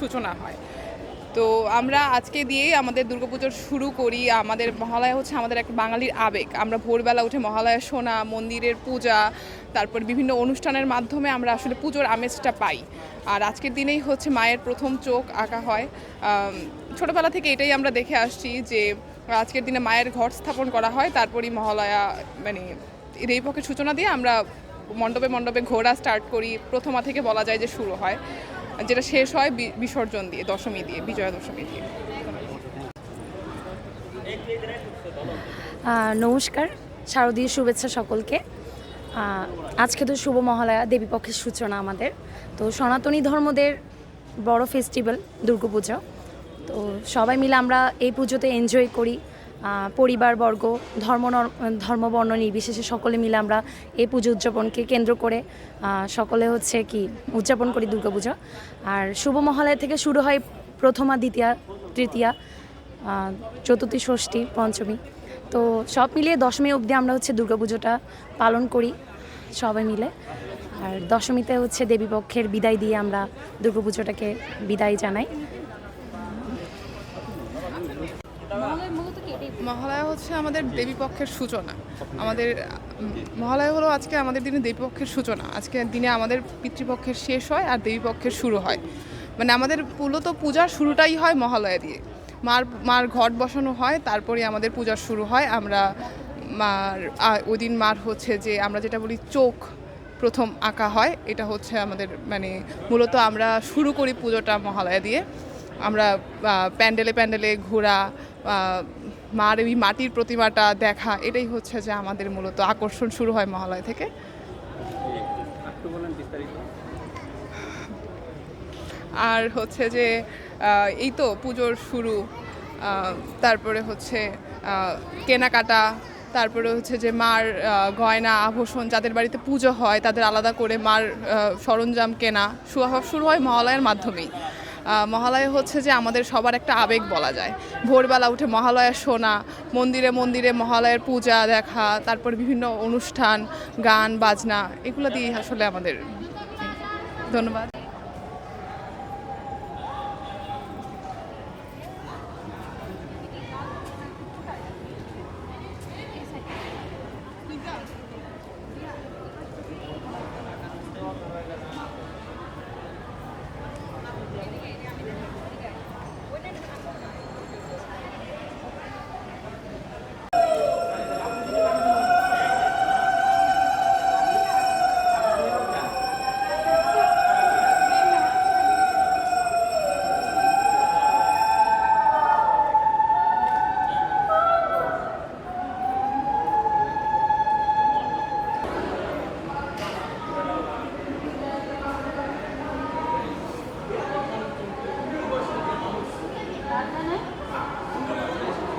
সূচনা হয়। তো আমরা আজকে দিয়েই আমাদের দুর্গাপুজোর শুরু করি। আমাদের মহালয়া হচ্ছে আমাদের একটা বাঙালির আবেগ। আমরা ভোরবেলা উঠে মহালয়া শোনা মন্দিরের পূজা, তারপর বিভিন্ন অনুষ্ঠানের মাধ্যমে আমরা আসলে পুজোর আমেজটা পাই। আর আজকের দিনেই হচ্ছে মায়ের প্রথম চোখ আঁকা হয়। ছোটবেলা থেকে এটাই আমরা দেখে আসছি যে আজকের দিনে মায়ের ঘর স্থাপন করা হয়। তারপরই মহালয়া মানে দেবীপক্ষের সূচনা দিয়ে আমরা মণ্ডপে মণ্ডপে ঘোরা স্টার্ট করি। প্রথমা থেকে বলা যায় যে শুরু হয়। যেটা শেষ হয় বিসর্জন দিয়ে, দশমী দিয়ে বিজয়া দশমী দিয়ে নমস্কার, শারদীয় শুভেচ্ছা সকলকে। আজকে তো শুভ মহালয়া দেবীপক্ষের সূচনা আমাদের। তো সনাতনী ধর্মদের বড় ফেস্টিভ্যাল দুর্গাপুজো তো সবাই মিলে আমরা এই পুজোতে এনজয় করি। পরিবারবর্গ, ধর্ম ধর্মবর্ণ নির্বিশেষে সকলে মিলে আমরা এই পুজো উদযাপনকে কেন্দ্র করে সকলে হচ্ছে কি উদযাপন করি দুর্গাপুজো। আর শুভ মহালয়া থেকে শুরু হয় প্রথমা, দ্বিতীয়া, তৃতীয়া চতুর্থী, ষষ্ঠী, পঞ্চমী। তো সব মিলিয়ে দশমী অবধি আমরা হচ্ছে দুর্গাপুজোটা পালন করি সবাই মিলে। আর দশমীতে হচ্ছে দেবীপক্ষের বিদায় দিয়ে আমরা দুর্গাপুজোটাকে বিদায় জানাই। মহালয়া হচ্ছে আমাদের দেবীপক্ষের সূচনা। আমাদের, মহালয়া হলো আজকে আমাদের দিনে দেবীপক্ষের সূচনা। আজকে দিনে আমাদের পিতৃপক্ষের শেষ হয় আর দেবীপক্ষের শুরু হয়। মানে আমাদের মূলত পূজার শুরুটাই হয় মহালয়া দিয়ে। মার মার ঘট বসানো হয়, তারপরে আমাদের পূজা শুরু হয়। আমরা মার ওই দিন মার হচ্ছে যে আমরা যেটা বলি চোখ প্রথম আঁকা হয়। এটা হচ্ছে আমাদের মানে মূলত আমরা শুরু করি পুজোটা মহালয়া দিয়ে। আমরা প্যান্ডেলে প্যান্ডেলে ঘোরা মার ওই মাটির প্রতিমাটা দেখা এটাই হচ্ছে যে আমাদের মূলত আকর্ষণ শুরু হয় মহালয় থেকে। আর হচ্ছে যে এই তো পুজোর শুরু তারপরে হচ্ছে কেনাকাটা তারপরে হচ্ছে যে মার গয়না আভূষণ যাদের বাড়িতে পুজো হয় তাদের আলাদা করে মার সরঞ্জাম কেনা শুরু হয় মহালয়ের মাধ্যমেই। মহালয়া হচ্ছে যে আমাদের সবার একটা আবেগ বলা যায় ভোরবেলা উঠে মহালয়া শোনা, মন্দিরে মন্দিরে মহালয়ের পূজা দেখা, তারপর বিভিন্ন অনুষ্ঠান, গান, বাজনা, এগুলো দিয়ে আসলে আমাদের ধন্যবাদ Thank you. 응?